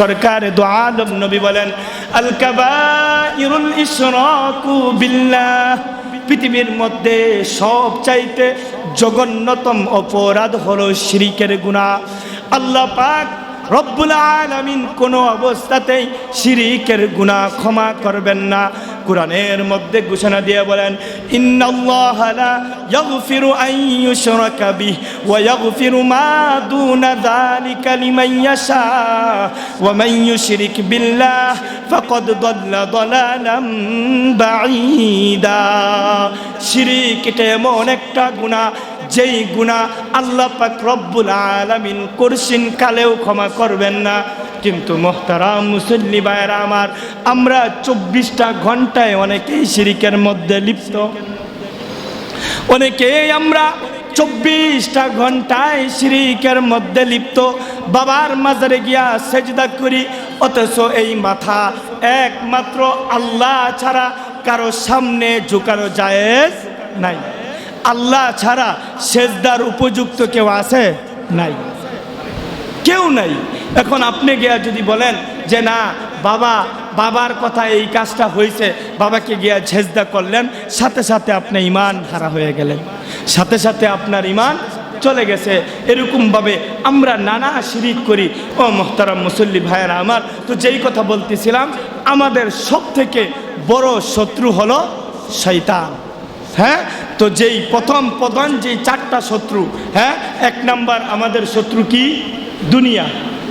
সরকার দো আলম নবী বলেন, আল কাবাইরুল ইশরাকু পৃথিবীর মধ্যে সব চাইতে জঘন্যতম অপরাধ হলো শিরিকের গুনাহ। আল্লাহ পাক রব্বুল আলামিন কোনো অবস্থাতেই শিরিকের গুনাহ ক্ষমা করবেন না। কোরআনের মধ্যে ঘোষণা দিয়ে বলেন, ইন্নাল্লাহ লা ইয়াগফিরু আন ইউশরাকা বিহি ওয়া ইয়াগফিরু মা দুনা যালিকা লিমান ইয়াশা ওয়া মান ইউশরিক বিল্লাহ ফাকাদ দাল্লা দালালাম বাঈদা। শিরিক এটা এমন একটা গুনাহ, যেই গুনাহ আল্লাহ পাক রব্বুল আলামিন করসিন কালেও ক্ষমা করবেন না। কিন্তু মোহতারাম মুসল্লি ভাইয়েরা আমার, আমরা চব্বিশটা ঘন্টায় অনেকেই শিরিকের মধ্যে লিপ্ত। অনেকেই আমরা চব্বিশটা ঘন্টায় শিরিকের মধ্যে লিপ্ত। বাবার মাজারে গিয়া সেজদা করি, অথচ এই মাথা একমাত্র আল্লাহ ছাড়া কারও সামনে ঝুঁকানো জায়েজ নাই। আল্লাহ ছাড়া সেজদার উপযুক্ত কেউ আছে? নাই। কেউ নাই। এখন আপনি গিয়া যদি বলেন যে, না, বাবা, বাবার কথা এই কাজটা হয়েছে বাবাকে গিয়া ঝেজদা করলেন, সাথে সাথে আপনি ইমান হারা হয়ে গেলেন। সাথে সাথে আপনার ইমান চলে গেছে। এরকমভাবে আমরা নানা শিরিক করি। ও মোহতারাম মুসল্লি ভাইয়েরা আমার, তো যেই কথা বলতেছিলাম, আমাদের সব থেকে বড় শত্রু হলো শৈতান হ্যাঁ? তো যেই প্রথম প্রধান যেই চারটা শত্রু হ্যাঁ? এক নাম্বার আমাদের শত্রু কি? দুনিয়া।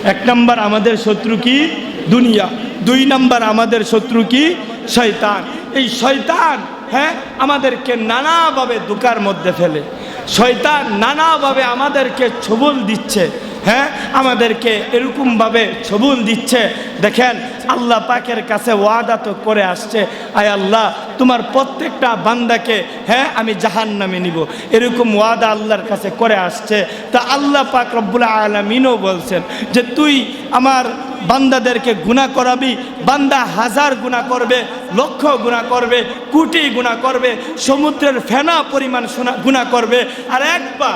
এক নম্বর আমাদের শত্রু কি? দুনিয়া। দুই নম্বর আমাদের শত্রু কি? শয়তান। এই শয়তান হ্যাঁ আমাদেরকে নানাভাবে দুকার মধ্যে ফেলে। শয়তান নানাভাবে আমাদেরকে ছবল দিচ্ছে। হ্যাঁ আমাদেরকে এরকমভাবে ছবুল দিচ্ছে। দেখেন, আল্লাহ পাকের কাছে ওয়াদা তো করে আসছে। আয় আল্লাহ, তোমার প্রত্যেকটা বান্দাকে হ্যাঁ আমি জাহান নামে নিব। এরকম ওয়াদা আল্লাহর কাছে করে আসছে। তা আল্লাহ পাক রব্বুল আলমিনও বলছেন যে, তুই আমার বান্দাদেরকে গুণা করাবি, বান্দা হাজার গুণা করবে, লক্ষ গুণা করবে, কোটি গুণা করবে, সমুদ্রের ফেনা পরিমাণ গুণা করবে, আর একবার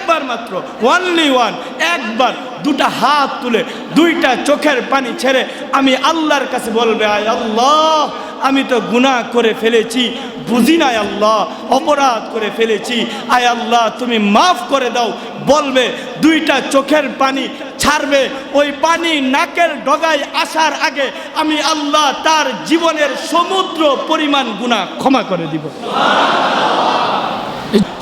একবার মাত্র ওয়ানলি ওয়ান একবার, দুটা হাত তুলে, দুইটা চোখের পানি ছেড়ে আমি আল্লাহর কাছে বলবে, আয় আল্লাহ, আমি তো গুনাহ করে ফেলেছি, বুঝি নাই আল্লাহ, অপরাধ করে ফেলেছি, আয় আল্লাহ, তুমি মাফ করে দাও। বলবে, দুইটা চোখের পানি ছাড়বে, ওই পানি নাকের ডগায় আসার আগে আমি আল্লাহ তার জীবনের সমুদ্র পরিমাণ গুণা ক্ষমা করে দিব।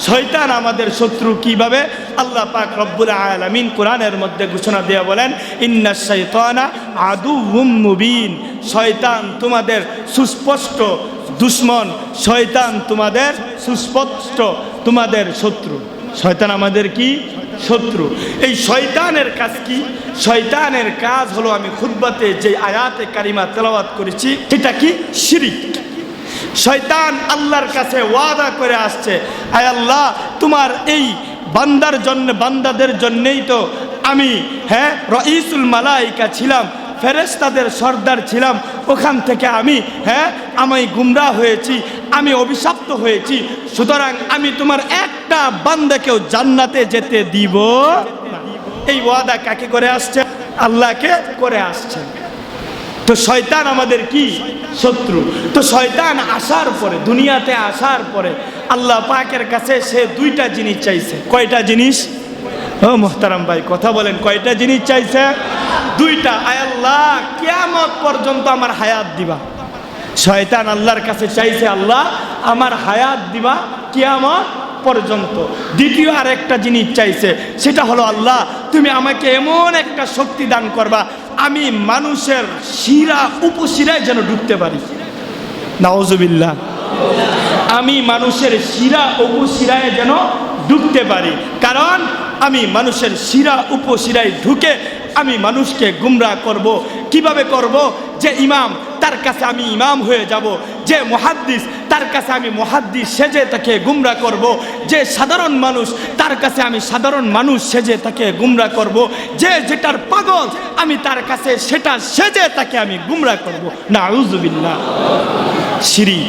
শয়তান আমাদের শত্রু কীভাবে? আল্লাহ পাক রব্বুল আলামিন কোরআনের মধ্যে ঘোষণা দেয়া বলেন, ইন্না শৈতানা আদু মুবিন। শয়তান তোমাদের সুস্পষ্ট দুশ্মন, শয়তান তোমাদের সুস্পষ্ট তোমাদের শত্রু। শয়তান আমাদের কি? শত্রু। এই শয়তানের কাজ কি? শয়তানের কাজ হলো আমি খুদ্বাতে যে আয়াতে কারিমা তেলাওয়াত করেছি সেটা কি? শিরিক। শয়তান আল্লাহর কাছে ওয়াদা করে আসছে, আয় আল্লাহ, তোমার এই বান্দার জন্য, বান্দাদের জন্যেই তো আমি হ্যাঁ রঈসুল মালাইকা ছিলাম ফেরেস্তাদের সর্দার ছিলাম, ওখান থেকে আমি হ্যাঁ আমি গুমরা হয়েছি, আমি অভিশপ্ত হয়েছি, সুতরাং আমি তোমার একটা বান্দাকেও জান্নাতে যেতে দিব। এই ওয়াদা কাকে করে আসছে? আল্লাহকে করে আসছে। তো শয়তান আমাদের কি? শত্রু। তো শয়তান আসার পরে, দুনিয়াতে আসার পরে আল্লাহ পাকের কাছে সে দুইটা জিনিস চাইছে। কয়টা জিনিস? ও মোহতারাম ভাই, কথা বলেন, কয়টা জিনিস চাইছে? দুইটা। আয় আল্লাহ, কেয়ামত পর্যন্ত আমার হায়াত দিবা। শয়তান আল্লাহর কাছে চাইছে, আল্লাহ, আমার হায়াত দিবা কিয়ামত পর্যন্ত। দ্বিতীয় আর একটা জিনিস চাইছে, সেটা হলো আল্লাহ, তুমি আমাকে এমন একটা শক্তি দান করবা আমি মানুষের শিরা উপশিরায় যেন ঢুকতে পারি। নাওজবিল্লা আমি মানুষের শিরা উপশিরায় যেন ঢুকতে পারি। কারণ আমি মানুষের শিরা উপশিরায় ঢুকে আমি মানুষকে গুমরা করব। কীভাবে করব? যে ইমাম তার কাছে আমি ইমাম হয়ে যাব। যে মহাদ্দিস, তার কাছে আমি মহাদ্দিস সেজে তাকে গুমরা করব। যে সাধারণ মানুষ, তার কাছে আমি সাধারণ মানুষ সেজে তাকে গুমরা করব। যে যেটার পাগল, আমি তার কাছে সেটা সেজে তাকে আমি গুমরা করব। না আউজুবিল্লাহ সিঁড়ি।